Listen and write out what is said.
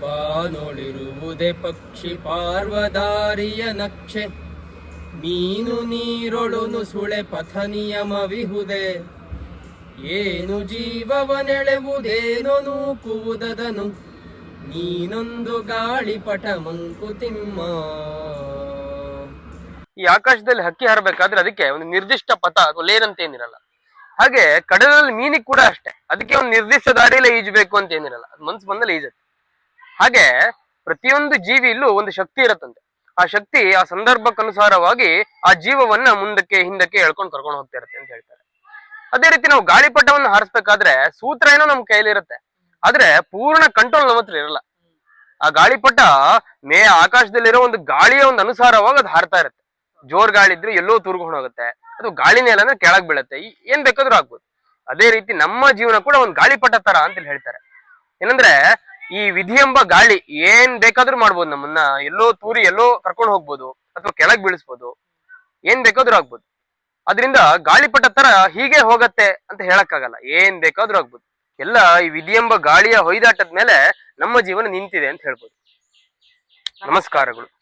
ಬಾನೊಳಿರುವುದೇ ಪಕ್ಷಿ ಪಾರ್ವದಾರಿಯ ನಕ್ಷೆ. ಮೀನು ನೀರೊಳುನು ಸುಳೆ ಪಥ ನಿಯಮವಿಹುದೆ. ಏನು ಜೀವವನೆಳೆವುದೇನೋ ನೂಕುವುದದನು. ನೀನೊಂದು ಗಾಳಿಪಟ ಮಂಕುತಿಮ್ಮ ಈ ಆಕಾಶದಲ್ಲಿ ಹಕ್ಕಿ ಹರಬೇಕಾದ್ರೆ ಅದಕ್ಕೆ ಒಂದು ನಿರ್ದಿಷ್ಟ ಪಥ ಅಥವಾ ಲೇನ್ ಹಾಗೆ ಕಡಲಲ್ಲಿ ಮೀನಿಗೆ ಕೂಡ ಅಷ್ಟೇ. ಅದಕ್ಕೆ ಒಂದು ನಿರ್ದಿಷ್ಟ ದಾರಿಯಲ್ಲೇ ಈಜಬೇಕು ಅಂತ ಏನಿರಲ್ಲ. ಮನ್ಸು ಬಂದಲ್ಲಿ ಈಜುತ್ತೆ. ಹಾಗೆ ಪ್ರತಿಯೊಂದು ಜೀವಿಯಲ್ಲೂ ಒಂದು ಶಕ್ತಿ ಇರುತ್ತಂತೆ. ಆ ಶಕ್ತಿ ಆ ಸಂದರ್ಭಕ್ಕನುಸಾರವಾಗಿ ಆ ಜೀವವನ್ನ ಮುಂದಕ್ಕೆ, ಹಿಂದಕ್ಕೆ ಎಳ್ಕೊಂಡು ಕರ್ಕೊಂಡು ಹೋಗ್ತಾ ಇರುತ್ತೆ ಅಂತ ಹೇಳ್ತಾರೆ. ಅದೇ ರೀತಿ ನಾವು ಗಾಳಿಪಟವನ್ನು ಹಾರಿಸ್ಬೇಕಾದ್ರೆ ಸೂತ್ರ ಏನೋ ನಮ್ ಕೈಲಿರುತ್ತೆ ಆದ್ರೆ ಪೂರ್ಣ ಕಂಟ್ರೋಲ್ ನಮ್ಮ ಹತ್ರ ಇರಲ್ಲ. ಆ ಗಾಳಿಪಟ ಮೇ ಆಕಾಶದಲ್ಲಿರೋ ಒಂದು ಗಾಳಿಯ ಒಂದು ಅನುಸಾರವಾಗಿ ಅದು ಹಾರ್ತಾ ಇರುತ್ತೆ. ಜೋರ್ ಗಾಳಿ ಇದ್ರೆ ಎಲ್ಲೋ ತೂರ್ಕೊಂಡು ಹೋಗುತ್ತೆ. ಅದು ಗಾಳಿನೇ ಇಲ್ಲ ಅಂದ್ರೆ ಕೆಳಗ್ ಬೀಳುತ್ತೆ. ಏನ್ ಬೇಕಾದ್ರೂ ಆಗ್ಬೋದು. ಅದೇ ರೀತಿ ನಮ್ಮ ಜೀವನ ಕೂಡ ಒಂದು ಗಾಳಿಪಟ ತರ ಅಂತ ಹೇಳ್ತಾರೆ. ಏನಂದ್ರೆ ಈ ವಿಧಿ ಎಂಬ ಗಾಳಿ ಏನ್ ಬೇಕಾದ್ರೂ ಮಾಡ್ಬೋದು ನಮ್ಮನ್ನ. ಎಲ್ಲೋ ತೂರಿ ಎಲ್ಲೋ ಕರ್ಕೊಂಡು ಹೋಗ್ಬೋದು ಅಥವಾ ಕೆಳಗ್ ಬೀಳಿಸ್ಬೋದು. ಏನ್ ಬೇಕಾದ್ರೂ ಆಗ್ಬೋದು. ಅದರಿಂದ ಗಾಳಿಪಟ ತರ ಹೀಗೆ ಹೋಗತ್ತೆ ಅಂತ ಹೇಳಕ್ಕಾಗಲ್ಲ. ಏನ್ ಬೇಕಾದ್ರೂ ಆಗ್ಬೋದು. ಎಲ್ಲ ಈ ವಿಧಿ ಎಂಬ ಗಾಳಿಯ ಹೊಯ್ದಾಟದ ಮೇಲೆ ನಮ್ಮ ಜೀವನ ನಿಂತಿದೆ ಅಂತ ಹೇಳ್ಬೋದು. ನಮಸ್ಕಾರಗಳು.